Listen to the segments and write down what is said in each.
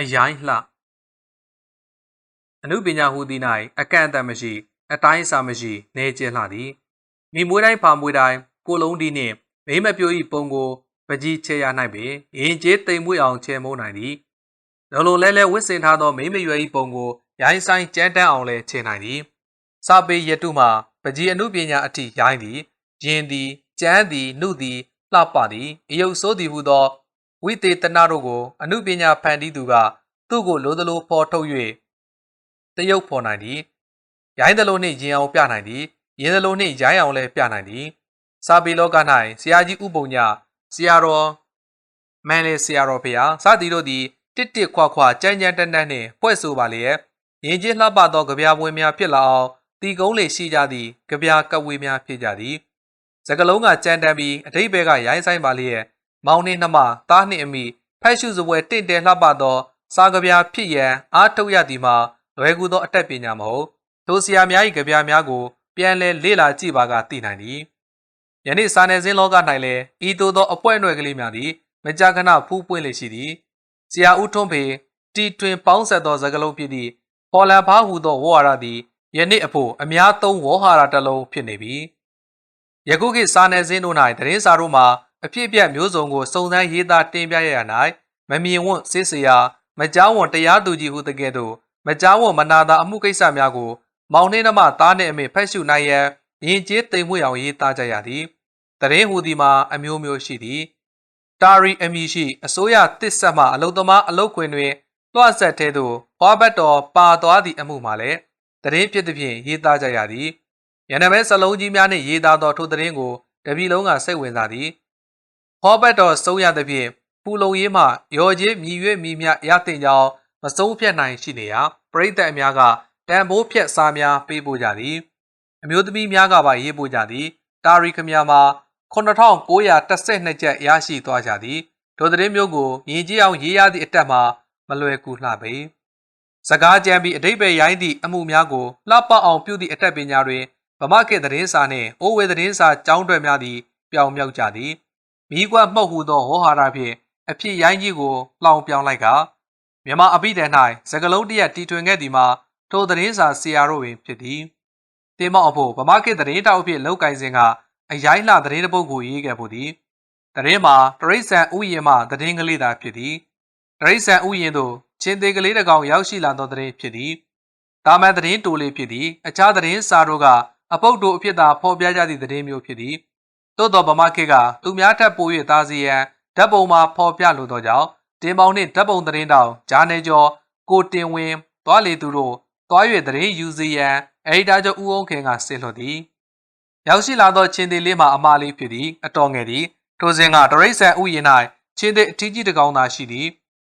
အရိုင်းလှအနုပညာဟူသည်၌အကန့်အသတ်မရှိ အတိုင်းအစာမရှိနေကျလှသည်မိမွေးတိုင်းဖာမွေးတိုင်းကိုလုံးဒီနှင့်မိမပြို၏ပုံကိုပကြီးချေရ၌ပင်ရင်ကျေးတိမ်မွေ့အောင်ချေမုန်းနိုင်သည်လုံလုံလဲလဲဝစ်စင်ထားသောမိမရွယ်၏ပုံကိုရိုင်းဆိုင်ကြမ်းတမ်းအောင်လဲချေနိုင်သည်စာပေရတုမှာပကြီးအနုပညာအထိရိုင်းသည်ယင်သည်ကျမ်းသည်နှုသည်လှပသည်အယုတ်ဆိုးသည်ဟုသော ဝိသေတနာတို့ကိုအနုပညာဖန်တီးသူက သူ့ကိုလိုသလိုဖော်ထုတ်၍တရုပ်ဖော်နိုင်သည်ရိုင်းသလိုနှင့်ရင်အောင်ပြနိုင်သည်ရင်သလိုနှင့်ရိုင်းအောင်လည်းပြနိုင်သည်စာပေလောက၌ဆရာကြီးဥပုံညဆရာတော်မန်လေဆရာတော်ဖေဟာစသည်တို့သည်တစ်တစ်ခွခွကြမ်းကြမ်းတန်းတန်းနှင့်ဖွဲ့ဆိုပါလျက်ရင်ကျင်းလှပသောကြပြပွဲများဖြစ်လာအောင်တီကုန်းလေရှိကြသည့်ကြပြကပ်ဝေးများဖြစ်ကြသည်စကလုံးကကြမ်းတမ်းပြီးအထိပ္ပယ်ကရိုင်းဆိုင်ပါလျက် မောင်နှင့်နှမသားနှင့်အမိဖက်ရှုစပွဲတင့်တယ်လှပသော စာကြပြဖြစ်ရန်အားထုတ်ရသည်မှာလွယ်ကူသောအတတ်ပညာမဟုတ်ထိုဆရာများ၏ကြပြများကိုပြန်လည်လေ့လာကြည့်ပါကသိနိုင်သည်ယနေ့စာနယ်ဇင်းလောက၌လည်းဤသို့သောအပွဲအနွယ်ကလေးများသည်မကြာခဏဖူးပွင့်လေရှိသည်ဆရာဦးထွန်းဖေတီထွင်ပေါင်းဆက်သောစကားလုံးဖြစ်သည့်ပေါ်လန်ဖားဟူသောဝေါ်ဟာရသည်ယနေ့အဖို့အများသုံးဝေါ်ဟာရတစ်လုံးဖြစ်နေပြီယခုခေတ်စာနယ်ဇင်းတို့၌သတင်းစာတို့မှာ အဖြစ်အပျက်မျိုးစုံကိုစုံစမ်းရေးသားတင်ပြရရ၌မမြင်ဝန့်စစ်စရာမကြောင်းဝန့်တရားသူကြီးဟုတကဲ့သို့မကြောင်းဝန့်မနာတာအမှုကိစ္စများကို မောင်နှင်းနှမသားနှင့်အမေဖက်ရှုနိုင်ရန်ရင်ကျေးတိမ်မွေ့အောင်ရေးသားကြရသည်တရင်ဟူသည်မှာအမျိုးမျိုးရှိသည်တာရီအမည်ရှိအစိုးရတစ်ဆက်မှအလုသမားအလုခွင်တွင်လွှတ်ဆက်သေးသို့ဘွားဘတ်တော်ပါသွားသည့်အမှုမှာလည်းတရင်ဖြစ်သည်ဖြင့်ရေးသားကြရသည်ရန်နမဲစလုံးကြီးများနှင့်ရေးသားသောထိုတရင်ကိုတပြည်လုံးကစိတ်ဝင်စားသည် ဟောဘတ်တော်ဆုံးရသဖြင့်ပူလုံရေးမှရော်ကြီးမြည်၍မြည်မြရတင်ကြောင်းမဆုံးဖြတ်နိုင်ရှိနေရာပရိသတ်အများကတန်ဖိုးဖြတ်စာများပေးပို့ကြသည်အမျိုးသမီးများကပါရေးပို့ကြသည်တာရီခမယာမှာ9912ကျပ်ရရှိသွားကြသည်ဒိုသတင်းမျိုးကိုမြင်ကြည့်အောင်ရေးရသည့်အတက်မှာမလွယ်ကူလှပေစကားကြံပြီးအတိတ်ပဲရိုင်းသည့်အမှုများကိုလှပအောင်ပြုသည့်အတက်ပညာတွင်ဗမာခေတ်သတင်းစာနှင့်အိုးဝေသတင်းစာကျောင်းတွယ်များသည်ပြောင်မြောက်ကြသည် မိကွက်မှုတ်ဟူသောဟောဟာရဖြင့်အဖြစ်ရိုင်းကြီးကိုလှောင်ပြောင်းလိုက်ကမြမအပိတန်၌စကလုံးတရက်တီထွင်ခဲ့သည်မှာထိုသတင်းစာဆရာတို့ပင်ဖြစ်သည်တင်မောက်အဖို့ဗမာခေတ်သတင်းတောက်အဖြစ်လောက်ကင်စဉ်ကအရိုင်းလှသတင်းတစ်ပုဒ်ကိုရေးခဲ့ဖို့သည်သတင်းမှာတရိတ်ဆန်ဥယျာဉ်မှသတင်းကလေးသာဖြစ်သည်တရိတ်ဆန်ဥယျာဉ်သို့ချင်းသေးကလေးတစ်ကောင်ရောက်ရှိလာသောသတင်းဖြစ်သည်တာမန်သတင်းတိုလေးဖြစ်သည်အခြားသတင်းစာတို့ကအပုတ်တို့အဖြစ်သာဖော်ပြကြသည့်သတင်းမျိုးဖြစ်သည် သို့သောဗမာခေတ်ကသူများထက်ပို၍သားစီရန်ဓာတ်ပုံမှာဖော်ပြလိုသောကြောင့်တင်ပေါင်းနှင့်ဓာတ်ပုံသတင်းတောင်ဂျာနယ်ကျော်ကိုတင်ဝင်းသွားလေသူတို့သွား၍သတင်းယူစီရန်အဒီတာချုပ်ဦးအောင်ခင်ကဆင်လွှတ်သည်ရောက်ရှိလာသောချင်းသေးလေးမှာအမလေးဖြစ်သည်အတော်ငယ်သည်ထိုစဉ်ကတရိတ်ဆန်ဥယျာဉ်၌ချင်းသေးအထီးကြီးတစ်ကောင်သာရှိသည်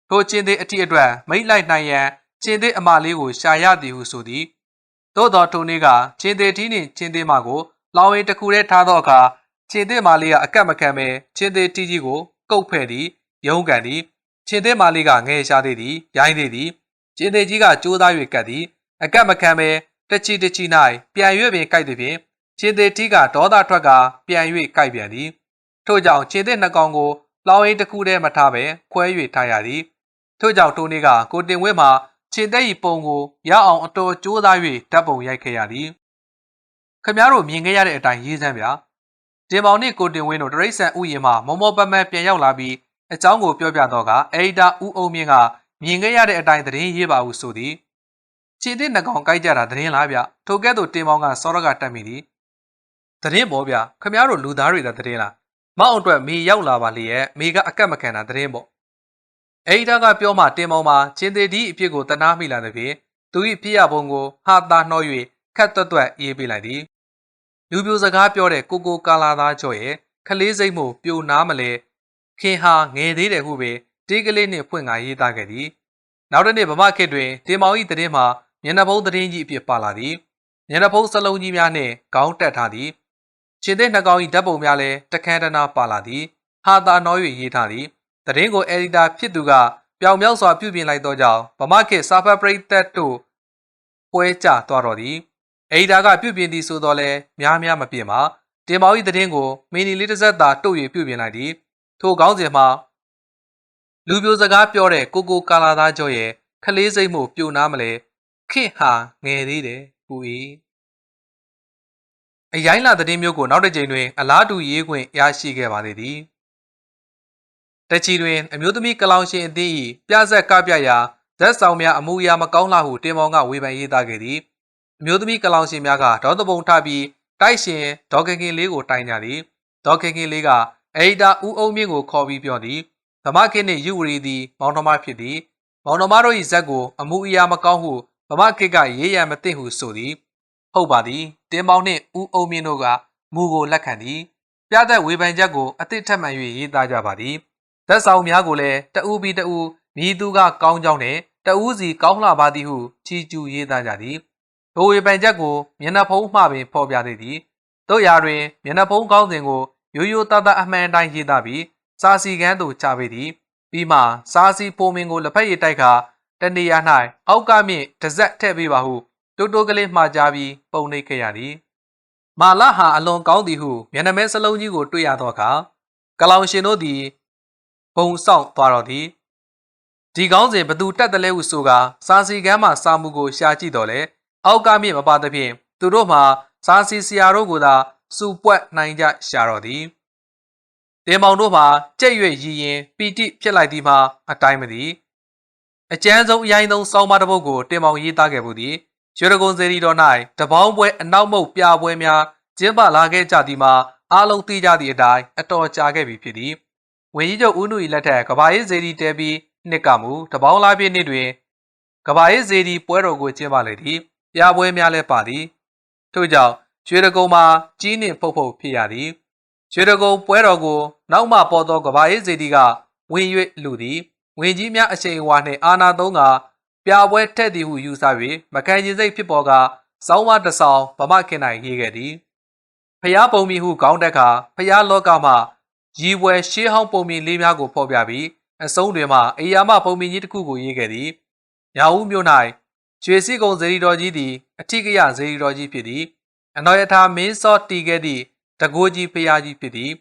ထိုချင်းသေးအထီးအတွက်မိတ်လိုက်နိုင်ရန်ချင်းသေးအမလေးကိုရှာရသည်ဟုဆိုသည်သို့တော်ထိုနေ့ကချင်းသေးထီးနှင့်ချင်းသေးမကိုလောင်ရင်တစ်ခုတည်းထားသောအခါ ချင်းသေးမလေးကအကက်မခံပဲချင်းသေးထီးကြီးကိုကုတ်ဖဲ့သည်ရုံးကန်သည်ချင်းသေးမလေးကငဲရှာသေးသည်ရိုင်းသေးသည်ချင်းသေးကြီးကကြိုးစား၍ကတ်သည်အကက်မခံပဲတချီတချီ၌ပြန်၍ပင်ကြိုက်သည်ဖြင့်ချင်းသေးတီးကဒေါသထွက်ကပြန်၍ကြိုက်ပြန်သည်ထို့ကြောင့်ချင်းသေးနှစ်ကောင်ကိုလောင်ရင်တစ်ခုတည်းမထားပဲခွဲ၍ထားရသည်ထို့ကြောင့်တိုးနေကကိုတင်ဝဲမှာချင်းသေးဤပုံကိုရအောင်အတော်ကြိုးစား၍ဓာတ်ပုံရိုက်ခဲ့ရသည်ခမည်းတော်မြင်ခဲ့ရတဲ့အတိုင်းရေးစမ်းဗျာ တင်ပေါင်နှင့်ကိုတင်ဝင်းတို့တရိတ်ဆန်ဥယျာဉ်မှာမောမောပမန်ပြန်ရောက်လာပြီးအကြောင်းကိုပြောပြတော့ကအေဒီတာဦးအုံမြင့်ကမြင်ခဲ့ရတဲ့အတိုင်းသတင်းရေးပါဟုဆိုသည်ခြေသည့်နှကောင်ကြိုက်ကြတာသတင်းလားဗျထိုကဲ့သို့တင်ပေါင်းကစောရကတက်မိသည်သတင်းပေါ်ဗျခမည်းတော်လူသားတွေသာသတင်းလားမအောင်အတွက်မေရောက်လာပါလေရဲ့မေကအကက်မခံတာသတင်းပေါ့အေဒီတာကပြောမှတင်ပေါင်းမှာချင်းသေးဒီအဖြစ်ကိုတနာမိလာတဲ့ဖြင့်သူ၏ပြရပုံကိုဟာတာနှော၍ခက်တွတ်တွတ်ရေးပေးလိုက်သည် လူပြိုစကားပြောတဲ့ကိုကိုကာလာသားကျော်ရဲ့ခလေးစိတ်မှုပြိုနားမလဲခင်ဟာငယ်သေးတယ်ဟုပဲတေးကလေးနှင့်ဖွင့်ကာရေးသားခဲ့သည်နောက်တစ်နေ့ဗမာခေတ်တွင်တင်မောင်၏တည်င်းမှာမျက်နှာဖုံးတည်င်းကြီးအဖြစ်ပါလာသည်မျက်နှာဖုံးစလုံးကြီးများနှင့်ခေါင်းတက်ထားသည်ခြေသေးနှကောင်၏ဓာတ်ပုံများလည်းတခန်းတနာပါလာသည်ဟာသာနော၍ရေးထားသည်တည်င်းကိုအက်ဒီတာဖြစ်သူကပြောင်မြောက်စွာပြုပြင်လိုက်သောကြောင့်ဗမာခေတ်စာဖတ်ပရိသတ်တို့ပွဲကျသွားတော်သည် အီဒါကပြုပြင်သည်ဆိုတော့လဲများများမပြင်ပါတင်မောင်၏တည်င်းကိုမီနီလေးတစ်စက်သာတုတ်၍ပြုပြင်လိုက်သည်ထိုကောင်းစဉ်မှာလူပြိုစကားပြောတဲ့ကိုကိုကာလာသားကျော်ရဲ့ခလေးစိတ်မှုပြိုနားမလဲခေတ်ဟာငယ်သေးတယ်ပူ၏အရိုင်းလာသတင်းမျိုးကိုနောက်တစ်ကြိမ်တွင် အလားတူရေးခွင့်ရရှိခဲ့ပါသေးသည်တချီတွင်အမျိုးသမီးကလောင်ရှင်အသင်း၏ပြဇက်ကပြရာဇက်ဆောင်များအမှုအရာမကောင်းလာဟုတင်မောင်ကဝေဖန်ရေးသားခဲ့သည် အမျိုးသမီးကလောင်ရှင်များကဒေါသပုံထပြီးတိုက်ရှင်ဒေါကခင်လေးကိုတိုင်ကြသည်ဒေါကခင်လေးကအေဒီတာဦးအုံမြင့်ကိုခေါ်ပြီးပြောသည်ဗမာခေတ်နှင့်ယူဝရီသည်မောင်နှမဖြစ်သည်မောင်နှမတို့၏ဇက်ကိုအမှုအရာမကောင်းဟုဗမာခေတ်ကရေးရန်မသိဟုဆိုသည်ဟုတ်ပါသည်တင်မောင်နှင့်ဦးအုံမြင့်တို့ကမူကိုလက်ခံသည်ပြသက်ဝေဖန်ချက်ကိုအသစ်ထပ်မံ၍ရေးသားကြပါသည်ဇက်ဆောင်များကိုလည်းတအူးပြီးတအူးမြည်သူကကောင်းကြောင်းနှင့်တအူးစီကောင်းလှပါသည်ဟုချီကျူရေးသားကြသည် ဒိုဝေဖန်ချက်ကိုမျက်နှာဖုံးမှပင်ဖော်ပြသေးသည်တို့ရာတွင်မျက်နှာဖုံးကောင်းစဉ်ကိုရိုးရိုးသားသားအမှန်အတိုင်းရေးသားပြီးစာစီကန်းသို့ချပေးသည်ပြီးမှစာစီပိုမင်ကိုလက်ဖက်ရည်တိုက်ခါတနေရာ၌အောက်ကမြင့်တစ်စက်ထည့်ပေးပါဟုတိုးတိုးကလေးမှားကြပြီးပုံနှိပ်ခဲ့ရသည်မာလဟာအလွန်ကောင်းသည်ဟုမျက်နှာမဲစလုံးကြီးကိုတွေ့ရသောအခါကလောင်ရှင်တို့သည်ဘုံဆောင်သွားတော်သည်ဒီကောင်းစဉ်ဘသူတက်တယ်လဲဟုဆိုကာစာစီကန်းမှစာမှုကိုရှာကြည့်တော်လဲ အောက်ကမြင့်မပါသဖြင့်သူတို့မှစာစီဆရာတို့ကိုသာစူပွက်နိုင်ကြရှာတော်သည်တင်မောင်တို့မှာကြက်ရွက်ရည်ရင်ပီတိဖြစ်လိုက်သည်မှာအတိုင်းမသည်အကျန်းဆုံးအရင်ဆုံးစောင်းမတစ်ပုဒ်ကိုတင်မောင်ရေးသားခဲ့မှုသည်ရွှေရကုံစေရီတော်၌တပေါင်းပွဲအနောက်မုတ်ပြပွဲများကျင်းပလာခဲ့ကြသည်မှာအားလုံးသိကြသည့်အတိုင်းအတော်ကြာခဲ့ပြီဖြစ်သည်ဝင်းကြီးချုပ်ဦးနု၏လက်ထက်ကဘာရေးစေရီတဲပြီးနှစ်ကမူတပေါင်းလားပြည့်နှစ်တွင်ကဘာရေးစေရီပွဲတော်ကိုကျင်းပလေသည် ပြပွဲများလည်းပါသည်ထို့ကြောင့်ရွှေရကုံမှာကြီးနှင့်ဖုတ်ဖုတ်ဖြစ်ရသည်ရွှေရကုံပွဲတော်ကို နောက်မှပေါ်သောကဘာရေးစေတီကဝင်၍လူသည်ဝင်ကြီးများအချိန်အဝါနှင့်အာနာသုံးကပြပွဲထက်သည်ဟုယူဆ၍မကန်ကျင်စိတ်ဖြစ်ပေါ်ကစောင်းမတဆောင်ဗမခင်နိုင်ရေးခဲ့သည်ဖျားပုံမီဟုခေါင်းတက်ခါဖျားလောကမှရီဝဲရှေးဟောင်းပုံမီလေးများကိုဖော်ပြပြီးအစုံတွင်မှအေယာမပုံမီကြီးတစ်ခုကိုရေးခဲ့သည်ညာဦးမြို့၌ ရွှေစည်းကုံဇေဒီတော်ကြီးသည်အထိကရဇေဒီတော်ကြီးဖြစ်သည်အနော်ယထာမင်းစောတီခဲ့သည့်တကိုးကြီးဖျားကြီးဖြစ်သည်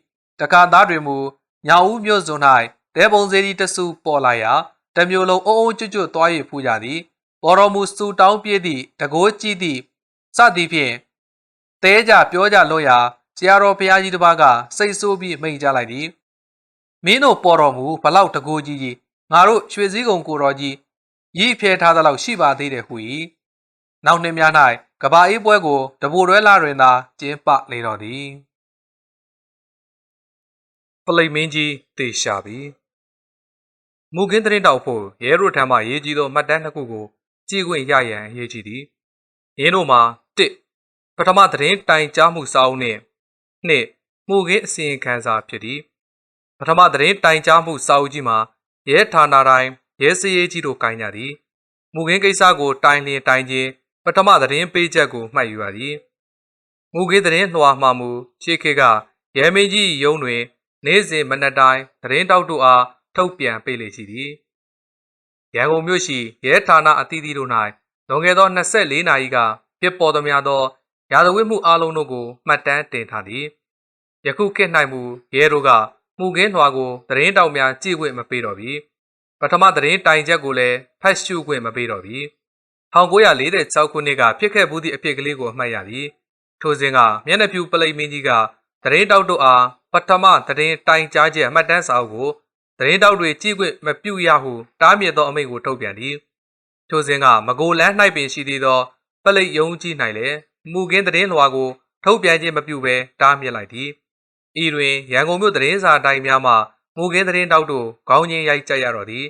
တခါသားတွင်မူညာဦးမြို့စွန်၌တဲပုံစေဒီတဆူပေါ်လာရာတမျိုးလုံးအုံအုံကျွတ်ကျွတ်သွား၍ဖူးကြသည်ပေါ်တော်မူစူတောင်းပြေးသည့်တကိုးကြည့်သည့်စသည်ဖြင့်တဲကြပြောကြလို့ရာဆရာတော်ဘုရားကြီးတစ်ပါးကစိတ်ဆိုးပြီးမိန်ကြလိုက်သည်မင်းတို့ပေါ်တော်မူဘလောက်တကိုးကြီးကြီးငါတို့ရွှေစည်းကုံကိုတော်ကြီး ရည်ဖျဲထားသလောက်ရှိပါသေးတယ်ဟူ၏နောက်နှစ်များ၌ကဘာအေးပွဲကိုတဘိုတွဲလာတွင်သာကျင်းပလေတော်သည်ပလိတ်မင်းကြီးတေရှာပြီမူကင်းသတင်းတောက်ဖို့ရဲရိုထံမှရေးကြီးသောမှတ်တမ်းနှစ်ခုကိုကြည့်ခွင့်ရရန်အရေးကြီးသည်ရင်းတို့မှာ1ပထမသတင်းတိုင်ကြားမှုစာအုပ်နှင့်2မှုကင်းအစီရင်ခံစာဖြစ်သည်ပထမသတင်းတိုင်ကြားမှုစာအုပ်ကြီးမှာရဲဌာနတိုင်း ရဲစရေးကြီးတို့ကိုင်းကြသည်မူကင်းကိစ္စကိုတိုင်လျင်တိုင်ခြင်းပထမသတင်းပေးချက်ကိုမှတ်ယူရသည်မူကင်းသတင်းလွှာမှမူရှေးခေတ်ကရဲမင်းကြီးရုံးတွင် နေ့စဉ်မနက်တိုင်းသတင်းတောက်တို့အားထုတ်ပြန်ပေးလေရှိသည်ရန်ကုန်မြို့ရှိရဲဌာနအသီးသီးတို့၌လွန်ခဲ့သော24နာရီကဖြစ်ပေါ်သမျှသောရာဇဝတ်မှုအလုံးတို့ကိုမှတ်တမ်းတင်ထားသည်ယခုခေတ်၌မူရဲတို့ကမှုကင်းလွှာကိုသတင်းတောက်များကြည့်ခွင့်မပေးတော့ပြီ ပထမသတင်းတိုင်ချက်ကိုလည်းဖတ်ရှုခွင့်မပေးတော့ပြီ1946ခုနှစ်ကဖြစ်ခဲ့မှုသည့်အဖြစ်ကလေးကိုအမှတ်ရသည်ထိုစဉ်ကမျက်နှာဖြူပလိမင်းကြီးကသတင်းတောက်တို့အားပထမသတင်းတိုင်ကြားချက်အမှတ်တမ်းစာအုပ်ကိုသတင်းတောက်တွေကြည့်ခွင့်မပြုရဟုတားမြစ်သောအမိန့်ကိုထုတ်ပြန်သည်ထိုစဉ်ကမကိုလန်း၌ပင်ရှိသေးသောပလိတ်ယုံကြည်၌လည်းမူကင်းသတင်းလွှာကိုထုတ်ပြန်ခြင်းမပြုဘဲတားမြစ်လိုက်သည်ဤတွင်ရန်ကုန်မြို့သတင်းစာတိုင်များမှ မူကင်းသတင်းတောက်တို့ခေါင်းချင်းရိုက်ကြရတော့သည်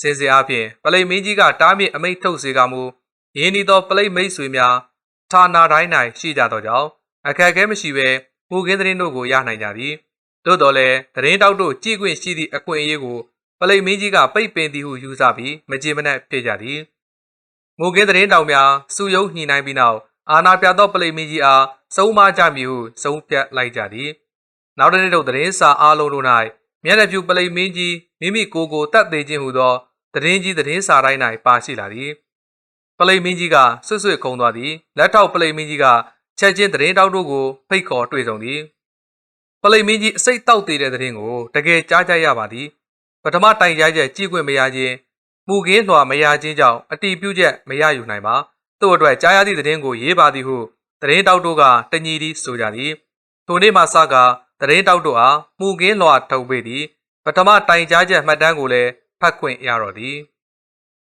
စင်စစ်အားဖြင့်ပလိတ်မင်းကြီးကတားမြစ်အမိန့်ထုတ်စေကမူရင်းနှီးသောပလိတ်မိတ်ဆွေများဌာနတိုင်း၌ရှိကြသောကြောင့်အခက်အခဲမရှိဘဲမူကင်းသတင်းတို့ကိုရနိုင်ကြသည်သို့တော်လည်းသတင်းတောက်တို့ကြည်ခွင့်ရှိသည့်အခွင့်အရေးကိုပလိတ်မင်းကြီးကပိတ်ပင်သည်ဟုယူဆပြီးမကြေမနက်ဖြစ်ကြသည်မူကင်းသတင်းတောက်များစုယုံညှိနှိုင်းပြီးနောက်အာနာပြသောပလိတ်မင်းကြီးအားစုံမကြမည်ဟုဆုံးဖြတ်လိုက်ကြသည်နောက်တစ်နေ့တို့သတင်းစာအားလုံးတို့၌ မျက်နှာပြူပလိတ်မင်းကြီးမိမိကိုယ်ကိုတတ်သေးခြင်းဟူသောသတင်းကြီးသတင်းစာတိုင်း၌ပါရှိလာသည်ပလိတ်မင်းကြီးကဆွတ်ဆွတ်ခုံသွားသည်လက်ထောက်ပလိတ်မင်းကြီးကချက်ချင်းသတင်းတောက်တို့ကိုဖိတ်ခေါ်တွေ့ဆုံသည်ပလိတ်မင်းကြီးအစိတ်တောက်သေးတဲ့သတင်းကိုတကယ်ကြားကြရပါသည်ပပထမတိုင်ကြားချက်ကြည့်ခွင့်မရခြင်းမူကင်းလွှာမရခြင်းကြောင့်အတီးပြုချက်မရယူနိုင်ပါသို့အတွက်ကြားရသည့်သတင်းကိုရေးပါသည်ဟုသတင်းတောက်တို့ကတညီသည်ဆိုကြသည်ထိုနေ့မှစက သတင်းတောက်တို့အားမူကင်းလွှာထုတ်ပေးသည်ပထမတိုင်ကြားချက်မှတ်တမ်းကိုလည်းဖတ်ခွင့်ရတော်သည်